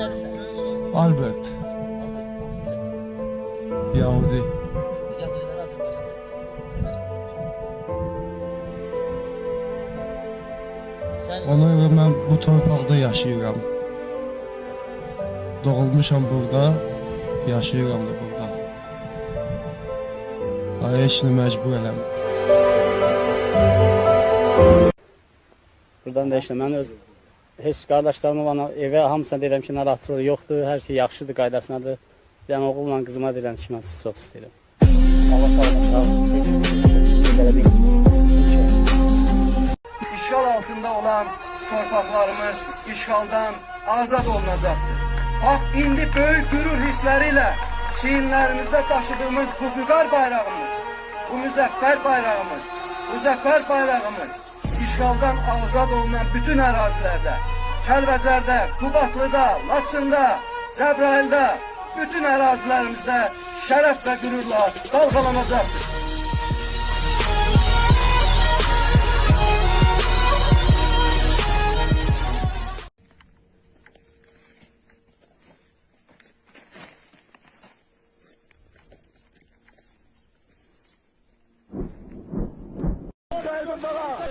Albert, Yahudi. Yahudiler Azərbaycanda. Sən Ona görə mən bu torpaqda yaşayıram. Doğulmuşam burada, yaşayıram da burada. Ay heç nə məcbur eləmir. Buradan da işte mən öz heç qardaşlarıma bana evə hamısına deyirəm ki, narahatçılıq yoxdur, hər şey yaxşıdır, qaydasındadır. Dənə oğulla qızıma deyirəm ki, mən sizi çox istəyirəm. Allah sağ olun, işgal altında olan torpaqlarımız işgaldan azad olunacaktır. Hak indi böyük gürür hisleriyle çiğinlerimizde taşıdığımız bu fügar bayrağımız, bu müzeffer bayrağımız, bu zafer bayrağımız işgaldan azad olunan bütün arazilerde, Kəlbəcərdə, Qubatlıda, Laçında, Cəbrayildə, bütün ərazilərimizdə şərəf və qürurla dalğalanacaqdır.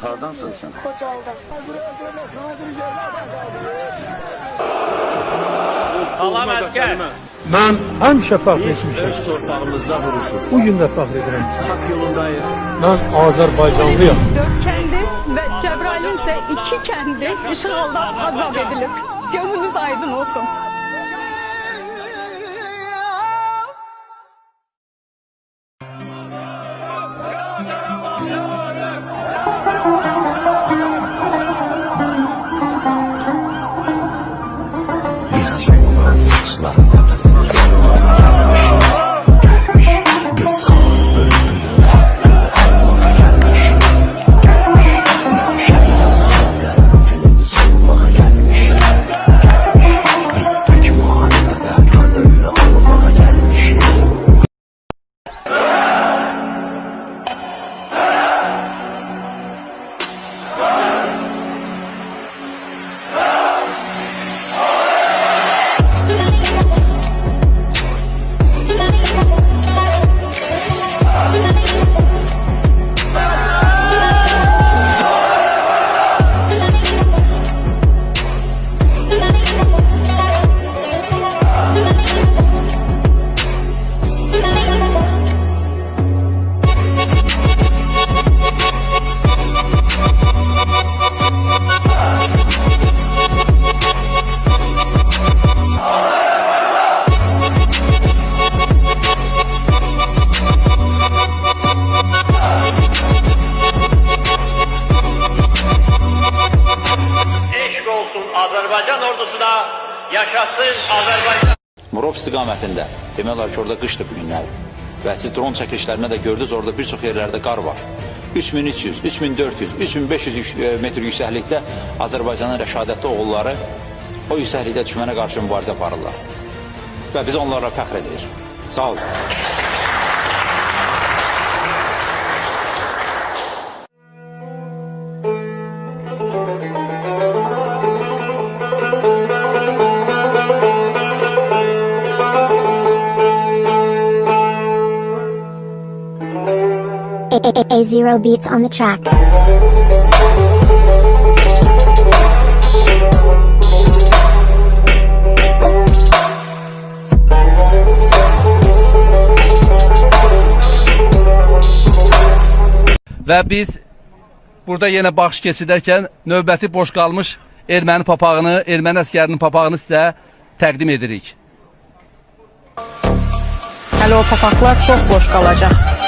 Hardansın sen? Salam əskər. Mən həmişə fəxr etmişəm. Öz torpağımızda vuruşur. Bu gün də fəxr edirəm. Hak yolundayız. Mən Azərbaycanlıyam. Dört kendi ve Cebrail'in ise iki kendi işgaldan azat edilip gözünüz aydın olsun. İstiqamətində. Demək olar ki, orada qışdır bu günlər. Və siz dron çəkilişlərində də gördünüz, orada bir çox yerlərdə qar var. 3300, 3400, 3500 yük- e, metr yüksəklikdə Azərbaycanın rəşadətli oğulları o yüksəklikdə düşmənə qarşı mübarizə aparırlar. Və biz onlarla fəxr edirik. Sağ olun. A zero beats on the track. Və biz burada yenə baxış keçidərkən növbəti boş qalmış erməni papağını, erməni əskərinin papağını sizə təqdim edirik. Hələ o papaqlar çox boş qalacaq.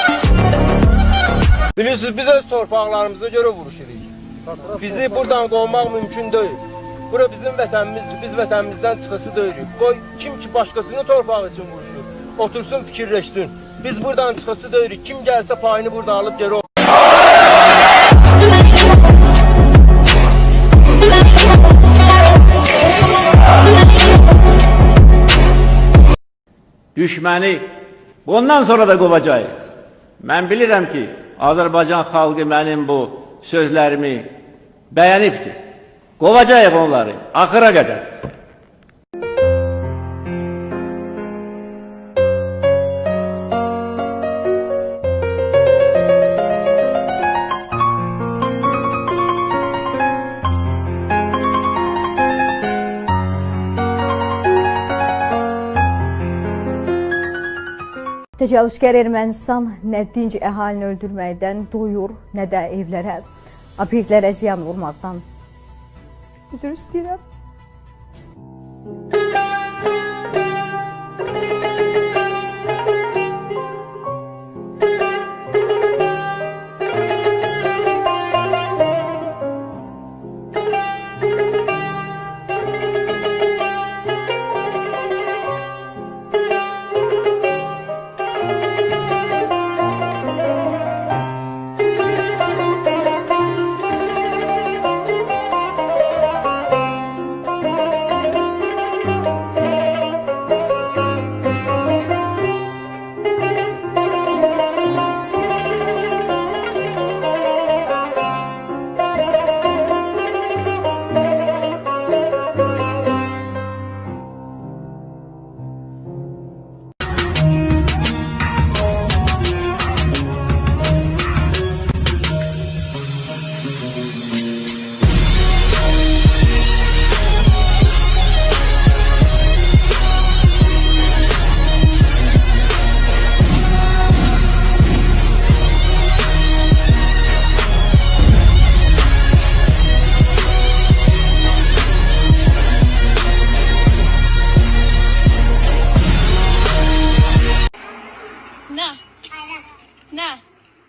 Bilirsiniz, biz öz torpaqlarımıza görə vuruşuruq. Bizi buradan qovmaq mümkün deyil. Bura bizim vətənimizdir. Biz vətənimizdən çıxısı deyilik. Qoy kim ki başqasının torpağı üçün vuruşur. Otursun fikirləşsin. Biz buradan çıxısı deyilik. Kim gəlsə payını buradan alıb geri Düşməni bundan sonra da qovacağıq. Mən bilirəm ki, Azərbaycan xalqı mənim bu sözlərimi bəyənibdir. Qovacağıq onları axıra qədər. Təcavüzkar Ermənistan nə dinc əhalini öldürməkdən doyur, nə də evlərə, obyektlərə ziyan vurmaqdan. Üzr istəyirəm.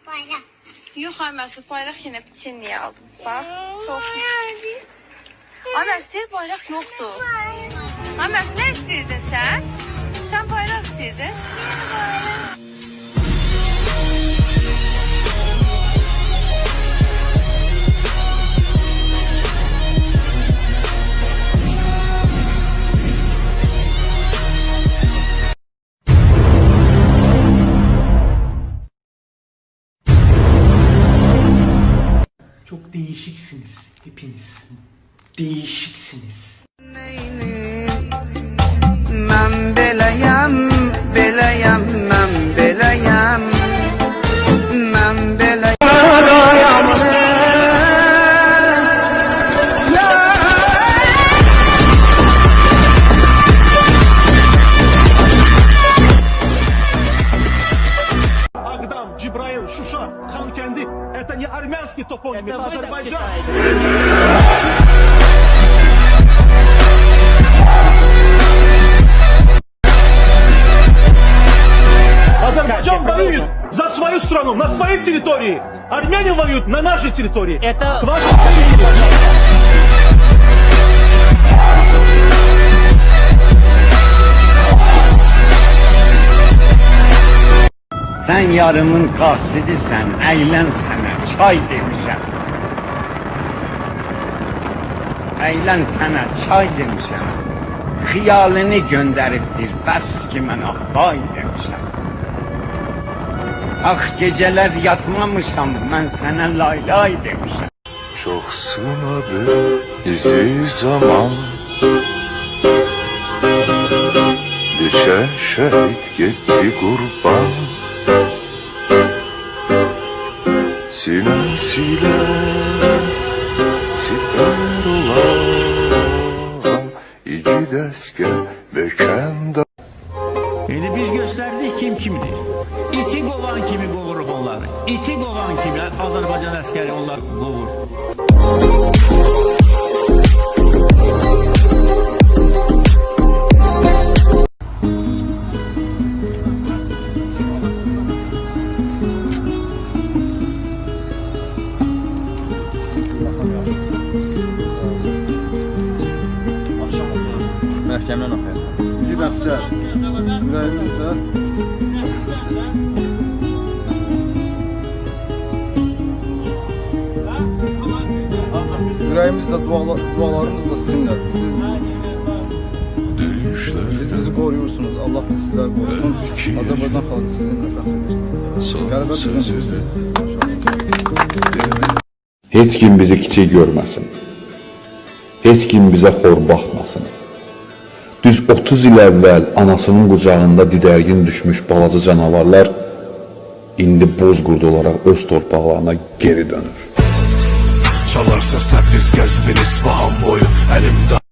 Bayraq. Yox, ay Məsud, bayraq yenə piçenliyə aldım. Bax, çox. Ay Məsud, deyir bayraq yoxdur. Ay Məsud, nə istəyirdin sən? Sən bayraq Değişiksiniz hepiniz. Değişiksiniz. Ben belayam, belayam, ben belayam. Ben belayam. Agdam, Cibrail, Şuşa, Kalkendi, это не армянский топоним, это, Азербайджан. Азербайджан воюет за свою страну, на своей территории. Армяне воюют на нашей территории. Это... К вашей Sən yarımın qasidisən, əylən sənə çay demişəm. Əylən sənə çay demişəm. Xiyalını göndəribdir, bəs ki mənə hay demişəm. Ax gecələr yatmamışam, mən sənə lay lay demişəm. Çok sınadı bizi zaman Neçə şəhid getdi qurban Sinəsilə sipər olan İgid əskər məkanda Şimdi biz gösterdik kim kimdir. İti kovan kimi kovurup onları. İti kovan kimi Azerbaycan askeri onlar kovur. Məhkəmdən oxuyarsan. Bir əskər. Ürəyimizdə Ürəyimizdə duala, dualarımızla sizinlə. Siz siz bizi qoruyursunuz. Allah da sizləri qorusun. Azərbaycan xalqı sizinlə fəxr edir. Qələbə bizimdir. Heç kim bizi kiçik görməsin. Heç kim bizə xor baxmasın. Düz 30 il əvvəl anasının qucağında didərgin düşmüş balaca canavarlar indi bozqurd olaraq öz torpaqlarına geri dönür. Çalar səs Təbriz İsfahan boyu Əlimdə